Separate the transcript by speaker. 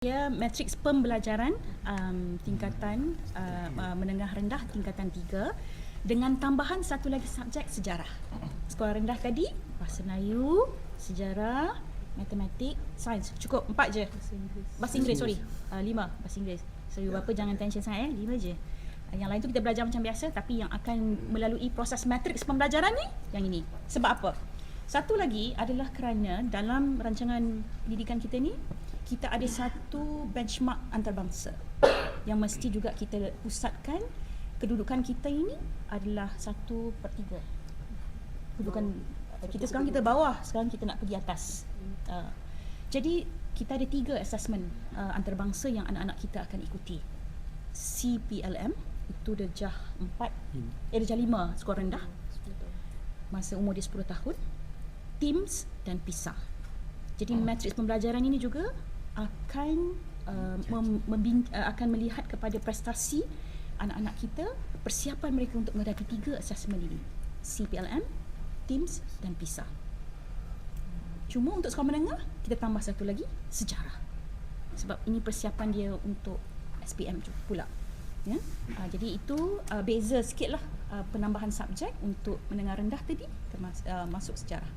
Speaker 1: Ya, matriks pembelajaran um, tingkatan uh, uh, menengah rendah tingkatan 3 dengan tambahan satu lagi subjek sejarah. Sekolah rendah tadi bahasa Melayu, sejarah, matematik, sains. Cukup empat je. Bahasa Inggeris, sorry. Uh, lima bahasa Inggeris. So, ibu bapa jangan tension sangat eh, lima je. Uh, yang lain tu kita belajar macam biasa tapi yang akan melalui proses matriks pembelajaran ni yang ini. Sebab apa? Satu lagi adalah kerana dalam rancangan pendidikan kita ni kita ada satu benchmark antarabangsa yang mesti juga kita pusatkan kedudukan kita ini adalah satu per tiga. Kedudukan kita sekarang kita bawah, sekarang kita nak pergi atas. Uh, jadi kita ada tiga assessment uh, antarabangsa yang anak-anak kita akan ikuti. CPLM itu darjah 4, eh darjah 5 skor rendah masa umur dia 10 tahun. TIMS dan PISA. Jadi matriks pembelajaran ini juga akan uh, mem, membing, uh, akan melihat kepada prestasi anak-anak kita persiapan mereka untuk menghadapi tiga assessment ini CPLM, TIMS dan PISA. Cuma untuk sekolah menengah kita tambah satu lagi sejarah. Sebab ini persiapan dia untuk SPM juga pula. Ya. Uh, jadi itu uh, beza sikitlah uh, penambahan subjek untuk menengah rendah tadi termasuk uh, masuk sejarah.